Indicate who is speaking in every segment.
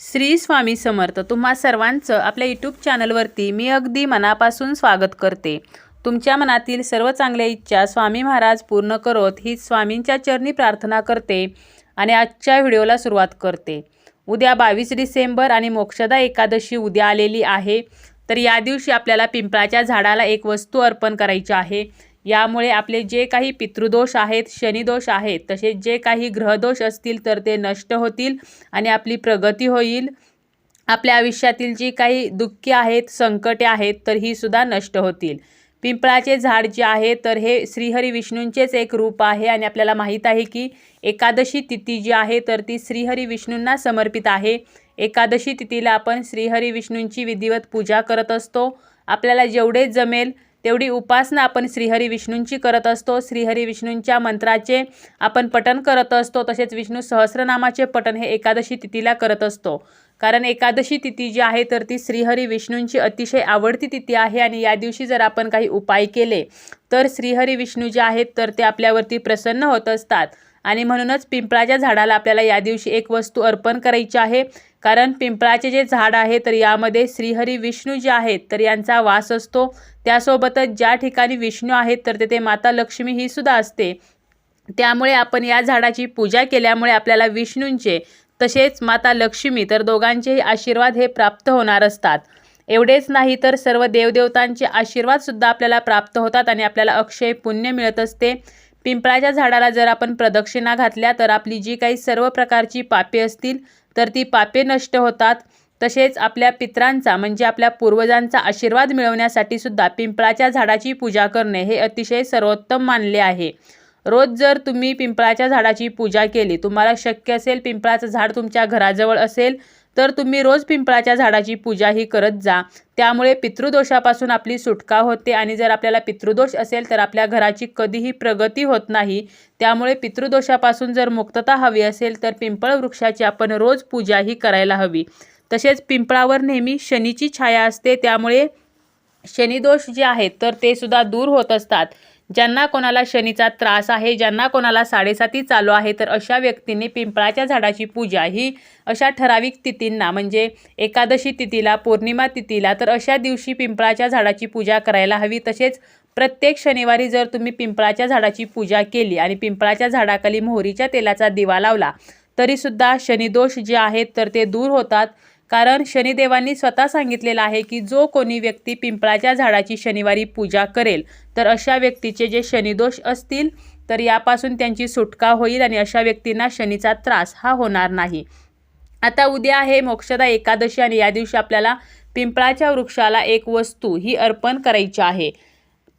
Speaker 1: श्री स्वामी समर्थ तुम्हा सर्वांचं आपल्या यूट्यूब चॅनलवरती मी अगदी मनापासून स्वागत करते. तुमच्या मनातील सर्व चांगल्या इच्छा स्वामी महाराज पूर्ण करोत ही स्वामींच्या चरणी प्रार्थना करते आणि आजच्या व्हिडिओला सुरुवात करते. उद्या बावीस डिसेंबर आणि मोक्षदा एकादशी उद्या आलेली आहे तर या दिवशी आपल्याला पिंपळाच्या झाडाला एक वस्तू अर्पण करायची आहे. यामुळे आपले जे काही पितृदोष आहेत शनिदोष आहेत तसेच जे काही ग्रहदोष असतील तर ते नष्ट होतील आणि आपली प्रगती होईल. आपल्या आयुष्यातील जी काही दुःखे आहेत संकटे आहेत तर ही सुद्धा नष्ट होतील. पिंपळाचे झाड जे आहे तर हे श्रीहरी विष्णूंचेच एक रूप आहे आणि आपल्याला माहीत आहे की एकादशी तिथी जी आहे तर ती श्रीहरी विष्णूंना समर्पित आहे. एकादशी तिथीला आपण श्रीहरी विष्णूंची विधिवत पूजा करत असतो. आपल्याला जेवढे जमेल तेवढी उपासना आपण श्रीहरी विष्णूंची करत असतो. श्रीहरी विष्णूंच्या मंत्राचे आपण पठण करत असतो. तसेच विष्णू सहस्रनामाचे पठण हे एकादशी तिथीला करत असतो. कारण एकादशी तिथी जी आहे तर ती श्रीहरी विष्णूंची अतिशय आवडती तिथी आहे आणि या दिवशी जर आपण काही उपाय केले तर श्रीहरी विष्णू जे आहेत तर ते आपल्यावरती प्रसन्न होत असतात. आणि म्हणूनच पिंपळाच्या झाडाला आपल्याला या दिवशी एक वस्तू अर्पण करायची आहे. कारण पिंपळाचे जे झाड आहे तर यामध्ये श्रीहरी विष्णू जे आहेत तर यांचा वास असतो. त्यासोबतच ज्या ठिकाणी विष्णू आहेत तर तेथे माता लक्ष्मी ही सुद्धा असते. त्यामुळे आपण या झाडाची पूजा केल्यामुळे आपल्याला विष्णूंचे तसेच माता लक्ष्मी तर दोघांचेही आशीर्वाद हे प्राप्त होणार असतात. एवढेच नाही तर सर्व देवदेवतांचे आशीर्वादसुद्धा आपल्याला प्राप्त होतात आणि आपल्याला अक्षय पुण्य मिळत असते. पिंपळाच्या झाडाला जर आपण प्रदक्षिणा घातल्या तर आपली जी काही सर्व प्रकारची पापे असतील तर ती पापे नष्ट होतात. तसेच आपल्या पित्रांचा म्हणजे आपल्या पूर्वजांचा आशीर्वाद मिळवण्यासाठी सुद्धा पिंपळाच्या झाडाची पूजा करणे हे अतिशय सर्वोत्तम मानले आहे. रोज जर तुम्ही पिंपळाच्या झाडाची पूजा केली तुम्हाला शक्य असेल पिंपळाचं झाड तुमच्या घराजवळ असेल तर तुम्ही रोज पिंपळाच्या झाडाची पूजा ही करत जा. त्यामुळे पितृदोषापासून आपली सुटका होते आणि जर आपल्याला पितृदोष असेल तर आपल्या घराची कधीही प्रगती होत नाही. त्यामुळे पितृदोषापासून जर मुक्तता हवी असेल तर पिंपळ वृक्षाची आपण रोज पूजा ही करायला हवी. तसेच पिंपळावर नेहमी शनीची छाया असते. त्यामुळे शनिदोष जे आहेत तर ते सुद्धा दूर होत असतात. ज्यांना कोणाला शनीचा त्रास आहे ज्यांना कोणाला साडेसाती चालू आहे तर अशा व्यक्तींनी पिंपळाच्या झाडाची पूजा ही अशा ठराविक तिथींना म्हणजे एकादशी तिथीला पौर्णिमा तिथीला तर अशा दिवशी पिंपळाच्या झाडाची पूजा करायला हवी. तसेच प्रत्येक शनिवारी जर तुम्ही पिंपळाच्या झाडाची पूजा केली आणि पिंपळाच्या झाडाखाली मोहरीच्या तेलाचा दिवा लावला तरीसुद्धा शनिदोष जे आहेत तर ते दूर होतात. कारण शनिदेवांनी स्वतः सांगितलेलं आहे की जो कोणी व्यक्ती पिंपळाच्या झाडाची शनिवारी पूजा करेल तर अशा व्यक्तीचे जे शनिदोष असतील तर यापासून त्यांची सुटका होईल आणि अशा व्यक्तींना शनीचा त्रास हा होणार नाही. आता उद्या आहे मोक्षदा एकादशी आणि या दिवशी आपल्याला पिंपळाच्या वृक्षाला एक वस्तू ही अर्पण करायची आहे.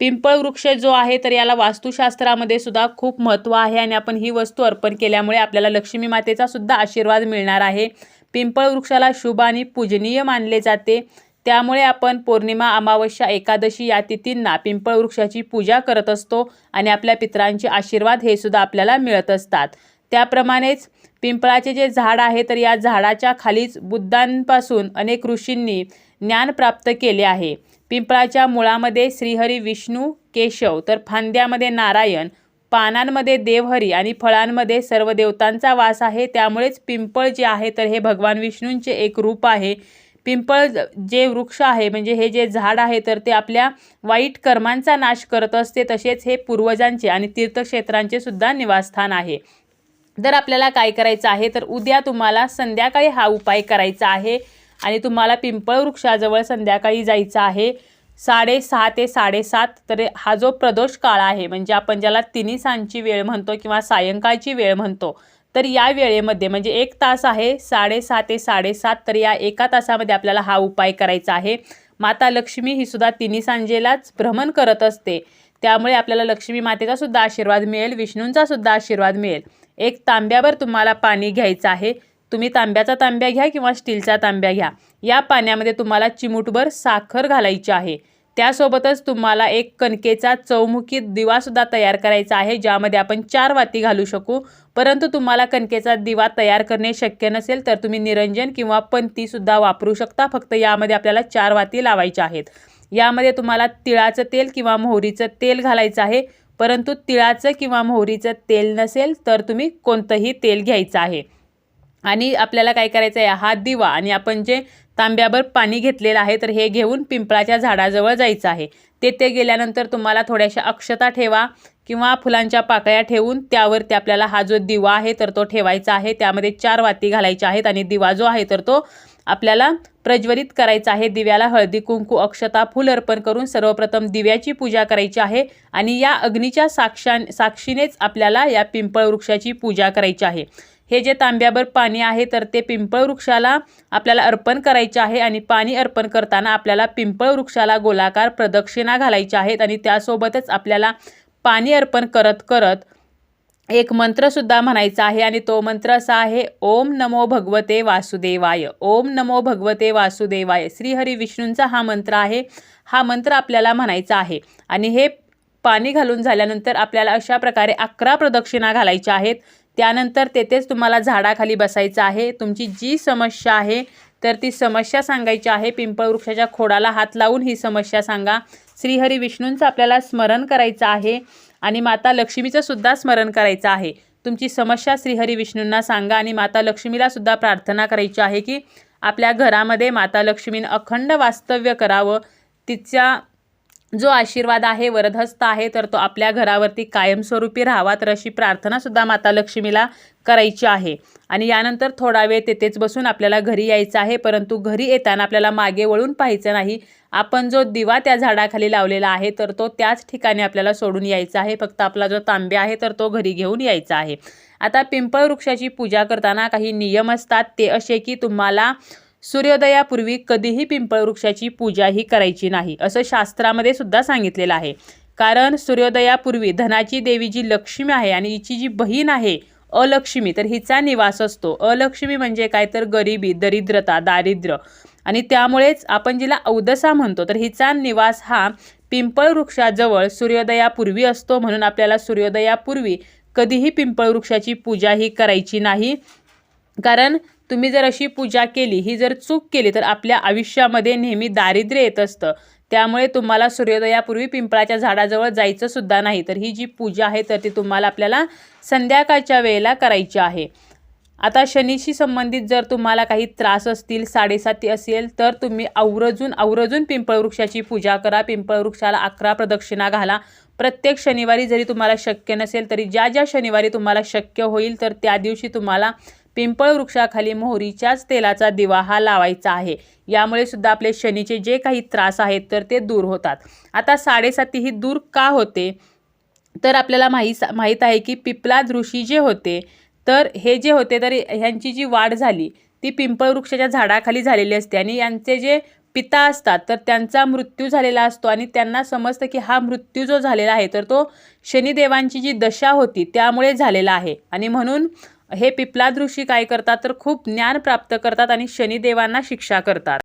Speaker 1: पिंपळ वृक्ष जो आहे तर याला वास्तुशास्त्रामध्ये सुद्धा खूप महत्त्व आहे आणि आपण ही वस्तू अर्पण केल्यामुळे आपल्याला लक्ष्मी मातेचा सुद्धा आशीर्वाद मिळणार आहे. पिंपळ वृक्षाला शुभ आणि पूजनीय मानले जाते. त्यामुळे आपण पौर्णिमा अमावस्या एकादशी या तिथींना पिंपळ वृक्षाची पूजा करत असतो आणि आपल्या पितरांचे आशीर्वाद हे सुद्धा आपल्याला मिळत असतात. त्याप्रमाणेच पिंपळाचे जे झाड आहे तर या झाडाच्या खालीच बुद्धांपासून अनेक ऋषींनी ज्ञान प्राप्त केले आहे. पिंपळाच्या मुळामध्ये श्रीहरी विष्णू केशव तर फांद्यामध्ये नारायण पानांमध्ये देवहरी आणि फळांमध्ये सर्व देवतांचा वास आहे. त्यामुळेच पिंपळ जे आहे तर हे भगवान विष्णूंचे एक रूप आहे. पिंपळ जे वृक्ष आहे म्हणजे हे जे झाड आहे तर ते आपल्या वाईट कर्मांचा नाश करत असते. तसेच हे पूर्वजांचे आणि तीर्थक्षेत्रांचे सुद्धा निवासस्थान आहे. तर आपल्याला काय करायचं आहे तर उद्या तुम्हाला संध्याकाळी हा उपाय करायचा आहे आणि तुम्हाला पिंपळ वृक्षाजवळ संध्याकाळी जायचं आहे. साडेसहा ते साडेसात तर हा जो प्रदोष काळ आहे म्हणजे आपण ज्याला तिन्ही सांजची वेळ म्हणतो किंवा सायंकाळची वेळ म्हणतो तर या वेळेमध्ये म्हणजे एक तास आहे साडेसहा ते साडेसात तर या एका तासामध्ये आपल्याला हा उपाय करायचा आहे. माता लक्ष्मी ही सुद्धा तिन्ही सांजेलाच भ्रमण करत असते. त्यामुळे आपल्याला लक्ष्मी मातेचा सुद्धा आशीर्वाद मिळेल विष्णूंचा सुद्धा आशीर्वाद मिळेल. एक तांब्यावर तुम्हाला पाणी घ्यायचं आहे. तुम्ही तांब्याचा तांब्या घ्या किंवा स्टीलचा तांब्या घ्या. या पाण्यामध्ये तुम्हाला चिमूटभर साखर घालायची आहे. त्यासोबतच तुम्हाला एक कणकेचा चौमुखी दिवासुद्धा तयार करायचा आहे ज्यामध्ये आपण चार वाती घालू शकू. परंतु तुम्हाला कणकेचा दिवा तयार करणे शक्य नसेल तर तुम्ही निरंजन किंवा पंतीसुद्धा वापरू शकता. फक्त यामध्ये आपल्याला चार वाती लावायच्या आहेत. यामध्ये तुम्हाला तिळाचं तेल किंवा मोहरीचं तेल घालायचं आहे. परंतु तिळाचं किंवा मोहरीचं तेल नसेल तर तुम्ही कोणतंही तेल घ्यायचं आहे. आणि आपल्याला काय करायचं आहे हा दिवा आणि आपण जे तांब्याभर पाणी घेतलेलं आहे तर हे घेऊन पिंपळाच्या झाडाजवळ जायचं आहे. तेथे गेल्यानंतर तुम्हाला थोड्याशा अक्षता ठेवा किंवा फुलांच्या पाकळ्या ठेवून त्यावरती आपल्याला हा जो दिवा आहे तर तो ठेवायचा आहे. त्यामध्ये चार वाती घालायच्या आहेत आणि दिवा जो आहे तर तो आपल्याला प्रज्वलित करायचा आहे. दिव्याला हळदी कुंकू अक्षता फुल अर्पण करून सर्वप्रथम दिव्याची पूजा करायची आहे आणि या अग्नीच्या साक्षा साक्षीनेच आपल्याला या पिंपळ वृक्षाची पूजा करायची आहे. हे जे तांब्याभर पाणी आहे तर ते पिंपळ वृक्षाला आपल्याला अर्पण करायचे आहे आणि पाणी अर्पण करताना आपल्याला पिंपळ वृक्षाला गोलाकार प्रदक्षिणा घालायच्या आहेत आणि त्यासोबतच आपल्याला पाणी अर्पण करत करत एक मंत्रसुद्धा म्हणायचा आहे आणि तो मंत्र असा आहे ओम नमो भगवते वासुदेवाय ओम नमो भगवते वासुदेवाय. श्रीहरी विष्णूंचा हा मंत्र आहे हा मंत्र आपल्याला म्हणायचा आहे आणि हे पाणी घालून झाल्यानंतर आपल्याला अशा प्रकारे अकरा प्रदक्षिणा घालायच्या आहेत. त्यानंतर तेथेच तुम्हाला झाडाखाली बसायचं आहे. तुमची जी समस्या आहे तर ती समस्या सांगायची आहे. पिंपळ वृक्षाच्या खोडाला हात लावून ही समस्या सांगा. श्रीहरी विष्णूंचं आपल्याला स्मरण करायचं आहे आणि माता लक्ष्मीचं सुद्धा स्मरण करायचं आहे. तुमची समस्या श्रीहरी विष्णूंना सांगा आणि माता लक्ष्मीला सुद्धा प्रार्थना करायची आहे की आपल्या घरामध्ये माता लक्ष्मीनं अखंड वास्तव्य करावं. तिच्या जो आशीर्वाद आहे वरदहस्त आहे तर तो आपल्या घरावरती कायमस्वरूपी राहावा तर अशी प्रार्थनासुद्धा माता लक्ष्मीला करायची आहे. आणि यानंतर थोडा वेळ तेथेच बसून आपल्याला घरी यायचं आहे परंतु घरी येताना आपल्याला मागे वळून पाहायचं नाही. आपण जो दिवा त्या झाडाखाली लावलेला आहे तर तो त्याच ठिकाणी आपल्याला सोडून यायचा आहे. फक्त आपला जो तांब्या आहे तर तो घरी घेऊन यायचा आहे. आता पिंपळ वृक्षाची पूजा करताना काही नियम असतात ते असे की तुम्हाला सूर्योदयापूर्वी कधीही पिंपळ वृक्षाची पूजा ही करायची नाही असं शास्त्रामध्ये सुद्धा सांगितलेलं आहे. कारण सूर्योदयापूर्वी धनाची देवी जी लक्ष्मी आहे आणि हिची जी बहीण आहे अलक्ष्मी तर हिचा निवास असतो. अलक्ष्मी म्हणजे काय? तर गरिबी दरिद्रता दारिद्र्य. आणि त्यामुळेच आपण जिला औदसा म्हणतो तर हिचा निवास हा पिंपळ वृक्षाजवळ सूर्योदयापूर्वी असतो म्हणून आपल्याला सूर्योदयापूर्वी कधीही पिंपळ वृक्षाची पूजा ही करायची नाही. कारण तुम्ही जर अशी पूजा केली ही जर चूक केली तर आपल्या आयुष्यामध्ये नेहमी दारिद्र्य येत असतं. त्यामुळे तुम्हाला सूर्योदयापूर्वी पिंपळाच्या झाडाजवळ जायचं सुद्धा नाही. तर ही जी पूजा आहे तर ती तुम्हाला आपल्याला संध्याकाळच्या वेळेला करायची आहे. आता शनीशी संबंधित जर तुम्हाला काही त्रास असतील साडेसाती असेल तर तुम्ही आवर्जून आवर्जून पिंपळ वृक्षाची पूजा करा. पिंपळ वृक्षाला अकरा प्रदक्षिणा घाला. प्रत्येक शनिवारी जरी तुम्हाला शक्य नसेल तरी ज्या ज्या शनिवारी तुम्हाला शक्य होईल तर त्या दिवशी तुम्हाला पिंपळ वृक्षाखाली मोहरीच्याच तेलाचा दिवा हा लावायचा आहे. यामुळे सुद्धा आपले शनीचे जे काही त्रास आहेत तर ते दूर होतात. आता साडेसाती ही दूर का होते? तर आपल्याला माहीत माहीत आहे की पिपलाद ऋषी जे होते तर हे जे होते तर ह्यांची जी वाढ झाली ती पिंपळ वृक्षाच्या झाडाखाली झालेली असते आणि यांचे जे पिता असतात तर त्यांचा मृत्यू झालेला असतो आणि त्यांना समजतं की हा मृत्यू जो झालेला आहे तर तो शनिदेवांची जी दशा होती त्यामुळे झालेला आहे. आणि म्हणून हे पिपलाद ऋषी काय करतात तर खूप ज्ञान प्राप्त करतात आणि शनिदेवांना शिक्षा करतात.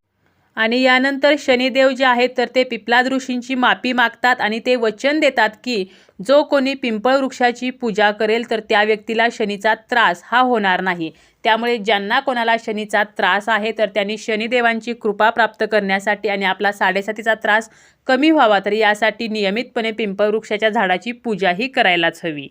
Speaker 1: आणि यानंतर शनिदेव जे आहेत तर ते पिपलाद ऋषींची माफी मागतात आणि ते वचन देतात की जो कोणी पिंपळ वृक्षाची पूजा करेल तर त्या व्यक्तीला शनीचा त्रास हा होणार नाही. त्यामुळे ज्यांना कोणाला शनीचा त्रास आहे तर त्यांनी शनिदेवांची कृपा प्राप्त करण्यासाठी आणि आपला साडेसातीचा त्रास कमी व्हावा तर यासाठी नियमितपणे पिंपळ वृक्षाच्या झाडाची पूजाही करायलाच हवी.